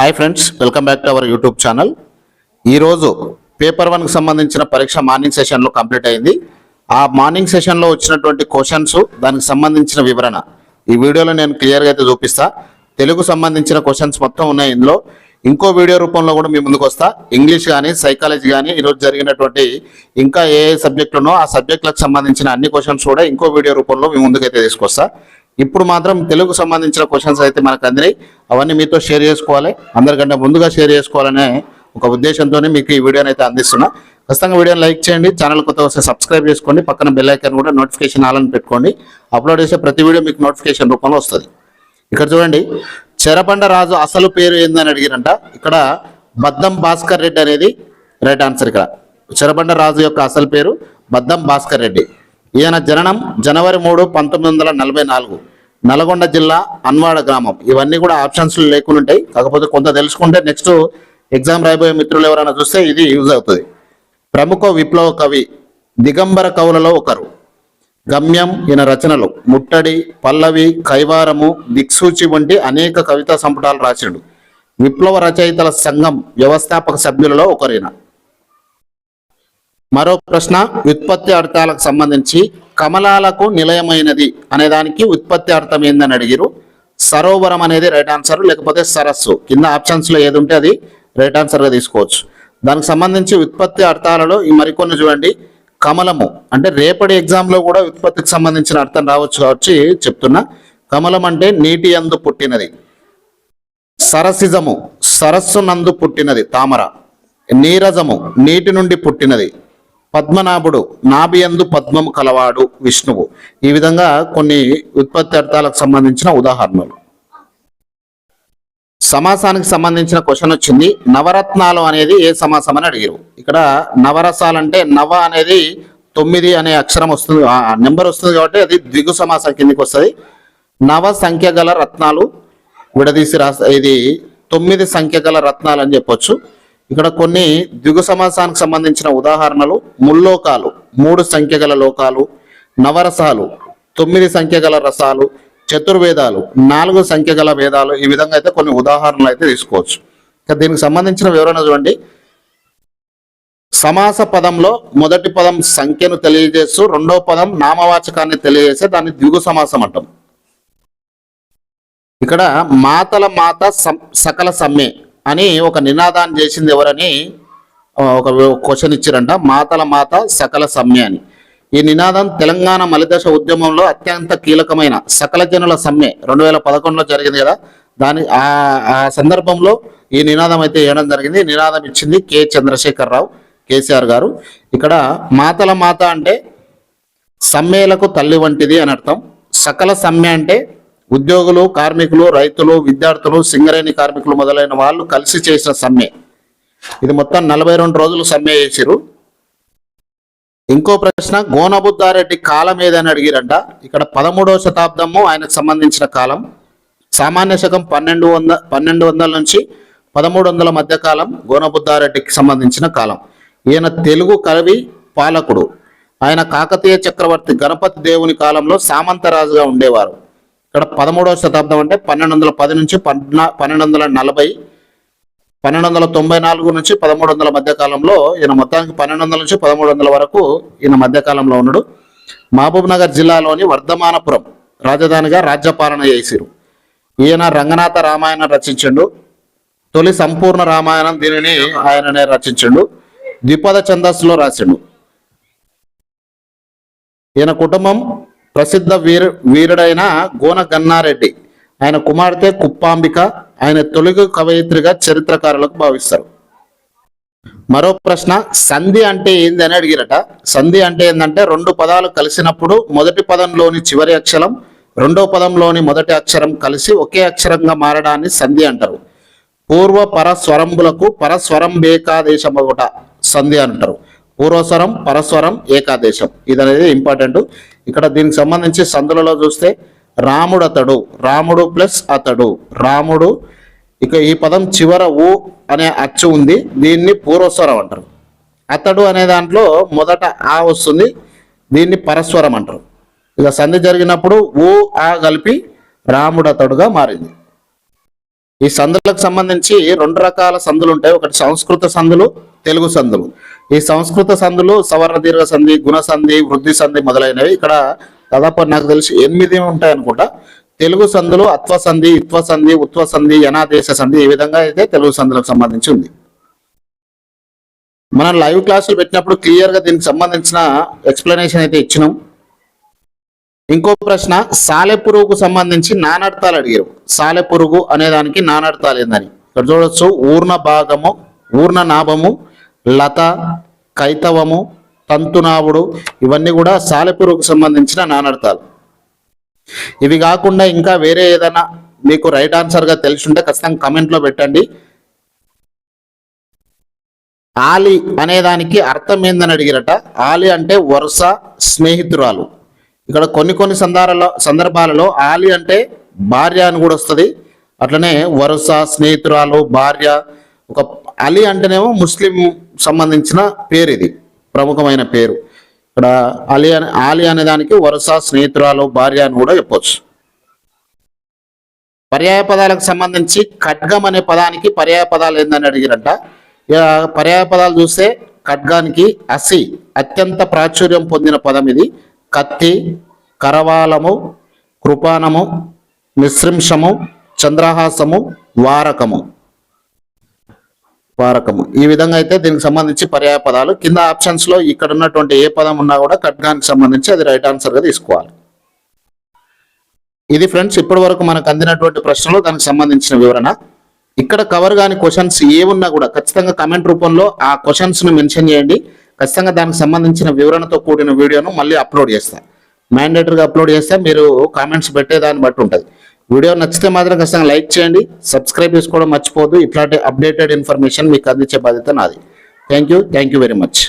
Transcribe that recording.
Hi friends welcome back to our YouTube channel. ఈరోజు paper వన్కి సంబంధించిన పరీక్ష మార్నింగ్ సెషన్లో కంప్లీట్ అయింది. ఆ మార్నింగ్ సెషన్లో వచ్చినటువంటి క్వశ్చన్స్ దానికి సంబంధించిన వివరణ. ఈ వీడియోలో నేను క్లియర్గా అయితే చూపిస్తా. తెలుగు సంబంధించిన క్వశ్చన్స్ మొత్తం ఉన్నాయి ఇందులో. ఇంకో వీడియో రూపంలో కూడా మీ ముందుకు వస్తా. ఇంగ్లీష్ కానీ సైకాలజీ కానీ ఈరోజు జరిగినటువంటి ఇంకా ఏ ఏ సబ్జెక్టులునో ఆ సబ్జెక్టులకు సంబంధించిన అన్ని క్వశ్చన్స్ కూడా ఇంకో వీడియో రూపంలో మీ ముందుకైతే తీసుకొస్తా. ఇప్పుడు మాత్రం తెలుగు సంబంధించిన క్వశ్చన్స్ అయితే మనకు అందినాయి. అవన్నీ మీతో షేర్ చేసుకోవాలి. అందరికంటే ముందుగా షేర్ చేసుకోవాలనే ఒక ఉద్దేశంతోనే మీకు ఈ వీడియోని అయితే అందిస్తున్నా. ఖచ్చితంగా వీడియోని లైక్ చేయండి. ఛానల్ కొత్త వస్తే సబ్స్క్రైబ్ చేసుకోండి. పక్కన బెల్ ఐకాన్ కూడా నోటిఫికేషన్ ఆలని పెట్టుకోండి. అప్లోడ్ చేసే ప్రతి వీడియో మీకు నోటిఫికేషన్ రూపంలో వస్తుంది. ఇక్కడ చూడండి. చెరబండ రాజు అసలు పేరు ఏందని అడిగిరంట. ఇక్కడ బద్దం భాస్కర్ రెడ్డి అనేది రైట్ ఆన్సర్ ఇక్కడ. చెరబండ రాజు యొక్క అసలు పేరు బద్దం భాస్కర్ రెడ్డి. ఈయన జననం జనవరి మూడు పంతొమ్మిది వందల నలభై నాలుగు. నల్గొండ జిల్లా అన్వాడ గ్రామం. ఇవన్నీ కూడా ఆప్షన్స్ లేకుండా ఉంటాయి. కాకపోతే కొంత తెలుసుకుంటే నెక్స్ట్ ఎగ్జామ్ రాయబోయే మిత్రులు ఎవరైనా చూస్తే ఇది యూజ్ అవుతుంది. ప్రముఖ విప్లవ కవి దిగంబర కవులలో ఒకరు. గమ్యం ఈయన రచనలు. ముట్టడి పల్లవి కైవారము దిక్సూచి వంటి అనేక కవితా సంపుటాలు రాశాడు విప్లవ రచయితల సంఘం వ్యవస్థాపక సభ్యులలో ఒకరైన. మరో ప్రశ్న వ్యుత్పత్తి అర్థాలకు సంబంధించి కమలాలకు నిలయమైనది అనే దానికి ఉత్పత్తి అర్థం ఏందని అడిగిరు సరోవరం అనేది రైట్ ఆన్సర్ లేకపోతే సరస్సు. కింద ఆప్షన్స్లో ఏది ఉంటే అది రైట్ ఆన్సర్గా తీసుకోవచ్చు. దానికి సంబంధించి ఉత్పత్తి అర్థాలలో ఈ మరికొన్ని చూడండి. కమలము అంటే రేపటి ఎగ్జామ్లో కూడా ఉత్పత్తికి సంబంధించిన అర్థం రావచ్చు వచ్చి చెప్తున్నా. కమలం అంటే నీటి అందు పుట్టినది. సరసిజము సరస్సు నందు పుట్టినది తామర. నీరజము నీటి నుండి పుట్టినది. పద్మనాభుడు నాభియందు పద్మము కలవాడు విష్ణువు. ఈ విధంగా కొన్ని ఉత్పత్తి అర్థాలకు సంబంధించిన ఉదాహరణలు. సమాసానికి సంబంధించిన క్వశ్చన్ వచ్చింది. నవరత్నాలు అనేది ఏ సమాసం అని అడిగారు. ఇక్కడ నవరసాలంటే నవ అనేది తొమ్మిది అనే అక్షరం వస్తుంది. నెంబర్ వస్తుంది కాబట్టి అది ద్విగు సమాసం కిందకి వస్తుంది. నవ సంఖ్య గల రత్నాలు విడదీసి రాస్త ఇది తొమ్మిది సంఖ్య గల రత్నాలు అని చెప్పొచ్చు. ఇక్కడ కొన్ని ద్విగు సమాసానికి సంబంధించిన ఉదాహరణలు. ముల్లోకాలు మూడు సంఖ్య గల లోకాలు నవరసాలు తొమ్మిది సంఖ్య గల రసాలు చతుర్వేదాలు నాలుగు సంఖ్య గల వేదాలు. ఈ విధంగా అయితే కొన్ని ఉదాహరణలు అయితే తీసుకోవచ్చు. ఇక దీనికి సంబంధించిన వివరణ చూడండి. సమాస పదంలో మొదటి పదం సంఖ్యను తెలియజేస్తూ రెండో పదం నామవాచకాన్ని తెలియజేస్తే దాన్ని ద్విగు సమాసం అంటాం. ఇక్కడ మాతల మాత సకల సమ్మె. అని ఒక నినాదాన్ని చేసింది ఎవరని ఒక క్వశ్చన్ ఇచ్చారంట మాతల మాత సకల సమ్మె అని. ఈ నినాదం తెలంగాణ మలిదశ ఉద్యమంలో అత్యంత కీలకమైన సకల జనుల సమ్మె రెండు వేల పదకొండులో జరిగింది కదా దాని ఆ సందర్భంలో ఈ నినాదం అయితే వేయడం జరిగింది. నినాదం ఇచ్చింది కె చంద్రశేఖర్ రావు కేసీఆర్ గారు. ఇక్కడ మాతల మాత అంటే సమ్మెలకు తల్లి వంటిది అని అర్థం. సకల సమ్మె అంటే ఉద్యోగులు కార్మికులు రైతులు విద్యార్థులు సింగరేణి కార్మికులు మొదలైన వాళ్ళు కలిసి చేసిన సమ్మె. ఇది మొత్తం నలభై రెండు రోజులు సమ్మె చేసిరు ఇంకో ప్రశ్న గోనబుద్ధారెడ్డి కాలం ఏదని అడిగిరంట. ఇక్కడ పదమూడవ శతాబ్దము ఆయనకు సంబంధించిన కాలం. సామాన్య శకం పన్నెండు వంద పన్నెండు వందల నుంచి పదమూడు వందల మధ్య కాలం గోనబుద్ధారెడ్డికి సంబంధించిన కాలం. ఈయన తెలుగు కవి పాలకుడు. ఆయన కాకతీయ చక్రవర్తి గణపతి దేవుని కాలంలో సామంతరాజుగా ఉండేవారు. ఇక్కడ పదమూడవ శతాబ్దం అంటే పన్నెండు వందల పది నుంచి పన్న పన్నెండు వందల నలభై పన్నెండు వందల తొంభై నాలుగు నుంచి పదమూడు వందల మధ్య కాలంలో ఈయన మొత్తానికి పన్నెండు వందల నుంచి పదమూడు వందల వరకు ఈయన మధ్య కాలంలో ఉన్నాడు. మహబూబ్ నగర్ జిల్లాలోని వర్ధమానపురం రాజధానిగా రాజ్యపాలన చేసిరు. ఈయన రంగనాథ రామాయణం రచించిండు. తొలి సంపూర్ణ రామాయణం దీనిని ఆయననే రచించిండు. ద్విపద ఛందస్సులో రాసిండు. ఈయన కుటుంబం ప్రసిద్ధ వీర వీరుడైన గోన గన్నారెడ్డి. ఆయన కుమార్తె కుప్పాంబిక ఆయన తొలుగు కవయిత్రిగా చరిత్రకారులకు భావిస్తారు. మరో ప్రశ్న సంధి అంటే ఏంది అని అడిగిరట. సంధి అంటే ఏంటంటే రెండు పదాలు కలిసినప్పుడు మొదటి పదంలోని చివరి అక్షరం రెండో పదంలోని మొదటి అక్షరం కలిసి ఒకే అక్షరంగా మారడాన్ని సంధి అంటారు. పూర్వ పరస్వరంబులకు పరస్వరం ఏకాదేశం ఒకట సంధి అంటారు. పూర్వస్వరం పరస్వరం ఏకాదేశం. ఇది అనేది ఇంపార్టెంట్ ఇక్కడ దీనికి సంబంధించి సందులలో చూస్తే రాముడు అతడు రాముడు ప్లస్ అతడు. రాముడు ఇక ఈ పదం చివర ఊ అనే అచ్చు ఉంది. దీన్ని పూర్వస్వరం అంటారు. అతడు అనే దాంట్లో మొదట ఆ వస్తుంది దీన్ని పరస్వరం అంటారు. ఇక సంధి జరిగినప్పుడు ఊ ఆ కలిపి రాముడు అతడుగా మారింది. ఈ సందులకు సంబంధించి రెండు రకాల సందులు ఉంటాయి. ఒకటి సంస్కృత సందులు తెలుగు సందులు. ఈ సంస్కృత సంధులు సవర్ణ దీర్ఘ సంధి గుణ సంధి వృద్ధి సంధి మొదలైనవి. ఇక్కడ దాదాపు నాకు తెలిసి ఎనిమిది ఉంటాయి అనుకుంటా తెలుగు సంధులు అత్వ సంధి ఇత్వ సంధి ఉత్వ సంధి యనాదేశ సంధి ఈ విధంగా అయితే తెలుగు సందులకు సంబంధించి ఉంది. మనం లైవ్ క్లాసులు పెట్టినప్పుడు క్లియర్గా దీనికి సంబంధించిన ఎక్స్ప్లెనేషన్ అయితే ఇచ్చినాం. ఇంకో ప్రశ్న సాలెపురుగుకు సంబంధించి నానర్థాలు అడిగారు. సాలెపురుగు అనే దానికి నానర్థాలు ఏందని. ఇక్కడ చూడొచ్చు ఊర్ణ భాగము ఊర్ణ నాభము లత కైతవము తంతునావుడు ఇవన్నీ కూడా సాలెపురుకు సంబంధించిన నానర్థాలు. ఇవి కాకుండా ఇంకా వేరే ఏదైనా మీకు రైట్ ఆన్సర్గా తెలిసి ఉంటే ఖచ్చితంగా కమెంట్లో పెట్టండి. ఆలి అనే దానికి అర్థం ఏందని అడిగిరట? ఆలి అంటే వరుస స్నేహితురాలు. ఇక్కడ కొన్ని కొన్ని సందర్భాలలో సందర్భాలలో ఆలి అంటే భార్య అని కూడా వస్తుంది. అట్లనే వరుస స్నేహితురాలు భార్య ఒక అలీ అంటేనేమో ముస్లిం సంబంధించిన పేరు ఇది. ప్రముఖమైన పేరు. ఇక్కడ అలి అనే ఆలి అనే దానికి వరుస స్నేహితురాలు భార్య అని కూడా చెప్పవచ్చు పర్యాయ పదాలకు సంబంధించి ఖడ్గం అనే పదానికి పర్యాయ పదాలు ఏందని అడిగిరంట. పర్యాయ పదాలు చూస్తే ఖడ్గానికి అసి అత్యంత ప్రాచుర్యం పొందిన పదం ఇది. కత్తి కరవాలము కృపానము మిశ్రింశము చంద్రహాసము వారకము. వారకము ఈ విధంగా అయితే దీనికి సంబంధించి పర్యాయ పదాలు. కింద ఆప్షన్స్లో ఇక్కడ ఉన్నటువంటి ఏ పదం ఉన్నా కూడా ఖడ్గానికి సంబంధించి అది రైట్ ఆన్సర్గా తీసుకోవాలి. ఇది ఫ్రెండ్స్ ఇప్పటి వరకు మనకు అందినటువంటి ప్రశ్నలు దానికి సంబంధించిన వివరణ. ఇక్కడ కవర్ కాని క్వశ్చన్స్ ఏ ఉన్నా కూడా ఖచ్చితంగా కమెంట్ రూపంలో ఆ క్వశ్చన్స్ను మెన్షన్ చేయండి. ఖచ్చితంగా దానికి సంబంధించిన వివరణతో కూడిన వీడియోను మళ్ళీ అప్లోడ్ చేస్తాను మ్యాండేటరీగా అప్లోడ్ చేస్తే మీరు కామెంట్స్ పెట్టేదాన్ని బట్టి ఉంటుంది. వీడియో నచ్చితే మాత్రం ఖచ్చితంగా లైక్ చేయండి సబ్స్క్రైబ్ చేసుకోవడం మర్చిపోదు ఇట్లాంటి అప్డేటెడ్ ఇన్ఫర్మేషన్ మీకు అందించే బాధ్యత నాది. Thank you thank you very much